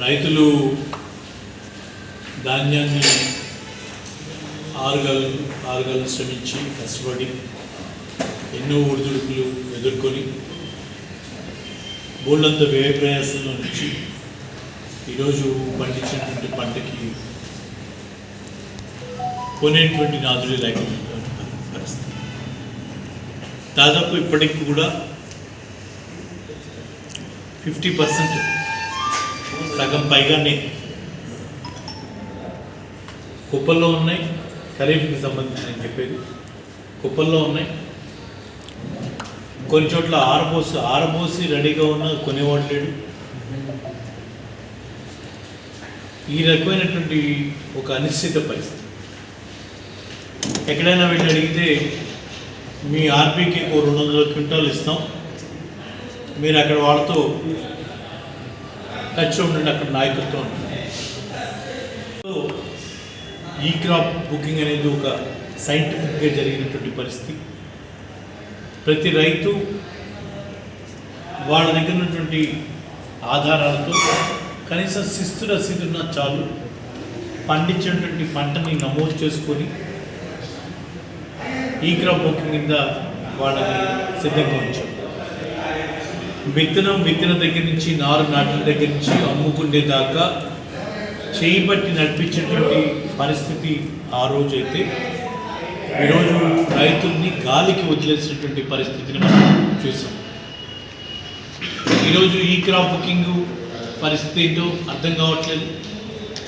రైతులు ధాన్యాన్ని ఆరుగాలు ఆరుగాలను శ్రమించి కష్టపడి ఎన్నో ఒడిదుడుకులు ఎదుర్కొని బోళ్ళంత వ్యయ ప్రయాసంలో నుంచి ఈరోజు పండించినటువంటి పంటకి కొనేటువంటి నాదులే లేకపోయినటువంటి పరిస్థితి. దాదాపు ఇప్పటికి కూడా ఫిఫ్టీ పర్సెంట్ సగం పైగానే కుప్పల్లో ఉన్నాయి ఖరీఫ్కి సంబంధించి నేను చెప్పేది. కుప్పల్లో ఉన్నాయి. కొన్ని చోట్ల ఆరబోసి ఆరబోసి రెడీగా ఉన్న కొనేవాడలేడు ఈ రకమైనటువంటి ఒక అనిశ్చిత పరిస్థితి. ఎక్కడైనా వెళ్ళి అడిగితే మీ ఆర్పీకి ఒక రెండు వందల క్వింటాలు ఇస్తాం. మీరు అక్కడ వాళ్ళతో టచ్ ఉండండి అక్కడ నాయకత్వం. ఉంటుంది ఈ క్రాప్ బుకింగ్ అనేది ఒక సైంటిఫిక్గా జరిగినటువంటి పరిస్థితి. ప్రతి రైతు వాళ్ళ దగ్గర ఉన్నటువంటి ఆధారాలతో కనీసం శిస్తు రసీదున్న చాలు పండించినటువంటి పంటని నమోదు చేసుకొని ఈ క్రాప్ బుకింగ్ కింద వాళ్ళని సిద్ధంగా ఉంచాం. విత్తనం విత్తన దగ్గర నుంచి నారు నాటిన దగ్గర నుంచి అమ్ముకునే దాకా చేయి నడిపించేటువంటి పరిస్థితి ఆ రోజైతే. ఈరోజు రైతుల్ని గాలికి వదిలేసినటువంటి పరిస్థితిని మనం చూసాం. ఈరోజు ఈ క్రాప్ బుకింగ్ పరిస్థితి ఏంటో అర్థం కావట్లేదు.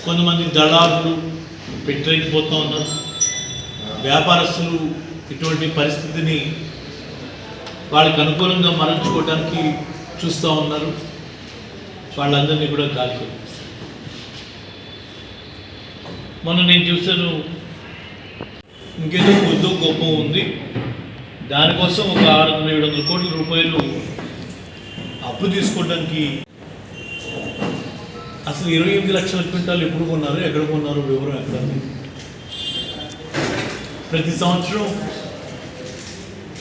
కొంతమంది దళారులు పెట్టలేకపోతూ ఉన్నారు. వ్యాపారస్తులు ఇటువంటి పరిస్థితిని వాళ్ళకి అనుకూలంగా మరల్చుకోవడానికి చూస్తూ ఉన్నారు. వాళ్ళందరినీ కూడా గాలికి మొన్న నేను చూశాను ఇంకేదో కొద్దో గొప్ప ఉంది. దానికోసం ఒక ఆరు వందల ఏడు వందల కోట్ల రూపాయలు అప్పు తీసుకోవడానికి అసలు ఇరవై ఎనిమిది లక్షల క్వింటాలు ఎప్పుడు కొన్నారు ఎక్కడ కొన్నారు వివరం ఎక్కడ ప్రతి సంవత్సరం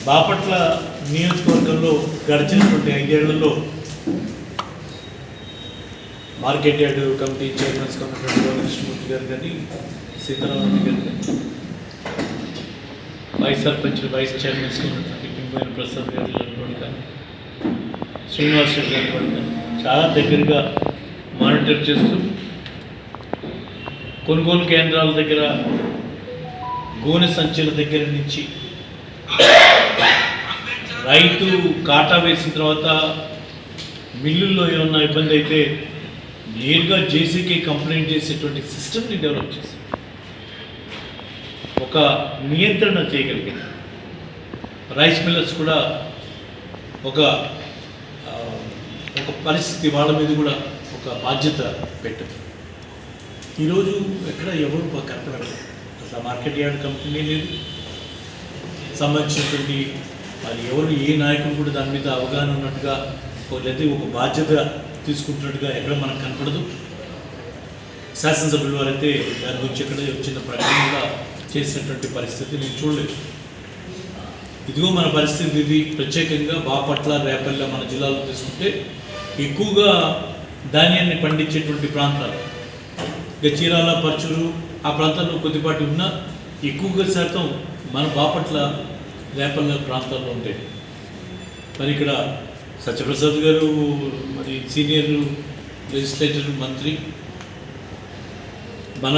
బాపట్ల నియోజకవర్గంలో గడిచినటువంటి ఐదేళ్ళలో market yard committee chairmans committee Krishnamurthy గారు కానీ సీతారామరెడ్డి గారు కానీ vice sarpanch vice chairmans committee పింపోయిన Prasad గారు ఇలాంటి కానీ శ్రీనివాస్ రెడ్డి గారు కానీ చాలా దగ్గరగా మానిటర్ చేస్తూ కొనుగోలు కేంద్రాల దగ్గర గోనె సంచుల దగ్గర నుంచి రైతు కాటా వేసిన తర్వాత మిల్లుల్లో ఏమన్నా ఇబ్బంది అయితే నేరుగా జేసీకే కంప్లైంట్ చేసేటువంటి సిస్టమ్ని డెవలప్ చేసి ఒక నియంత్రణ చేయగలిగింది. రైస్ మిల్లర్స్ కూడా ఒక ఒక పరిస్థితి వాళ్ళ మీద కూడా ఒక బాధ్యత పెట్టదు. ఈరోజు ఎక్కడ ఎవరు కనపడలేదు అసలు మార్కెట్ యార్డ్ కంపెనీ లేదు. సంబంధించినటువంటి మరి ఎవరు ఏ నాయకుడు కూడా దాని మీద అవగాహన ఉన్నట్టుగా లేకపోతే ఒక బాధ్యత తీసుకుంటున్నట్టుగా ఎక్కడ మనకు కనపడదు. శాసనసభ్యుల వారైతే దాని గురించి ఎక్కడ వచ్చిన ప్రకటన కూడా చేసినటువంటి పరిస్థితి నేను చూడలేదు. ఇదిగో మన పరిస్థితి ఇది. ప్రత్యేకంగా బాపట్ల రేపల్ల మన జిల్లాలో తీసుకుంటే ఎక్కువగా ధాన్యాన్ని పండించేటువంటి ప్రాంతాలు. ఇక చీరాల పరచూరు ఆ ప్రాంతాల్లో కొద్దిపాటి ఉన్నా ఎక్కువగా శాతం మన బాపట్ల రేపల్ల ప్రాంతాల్లో ఉంటాయి మరి ఇక్కడ సత్యప్రసాద్ గారు మరి సీనియర్ లెజిస్లేటర్ మంత్రి మన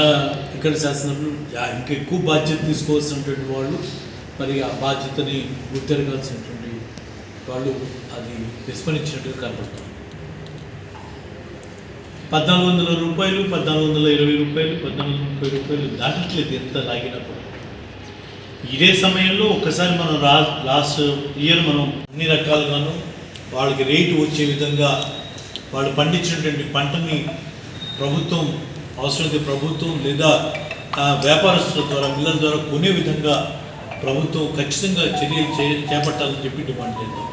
ఇక్కడ శాసనసభ్యులు ఇంకా ఎక్కువ బాధ్యత తీసుకోవాల్సినటువంటి వాళ్ళు మరి ఆ బాధ్యతని గుర్తెరగాల్సినటువంటి వాళ్ళు అది విస్మరించినట్టుగా కనపడుతుంది. పద్నాలుగు వందల రూపాయలు పద్నాలుగు వందల ఇరవై రూపాయలు పద్నాలుగు వందల ముప్పై రూపాయలు దాటట్లేదు. ఎంత లాగినప్పుడు ఇదే సమయంలో ఒకసారి మనం రా లాస్ట్ ఇయర్ మనం అన్ని రకాలుగాను వాళ్ళకి రేటు వచ్చే విధంగా వాళ్ళు పండించినటువంటి పంటని ప్రభుత్వం అవసరమైతే ప్రభుత్వం లేదా వ్యాపారస్తుల ద్వారా మిల్లల ద్వారా కొనే విధంగా ప్రభుత్వం ఖచ్చితంగా చర్యలు చే చేపట్టాలని చెప్పి డిమాండ్ చేద్దాం.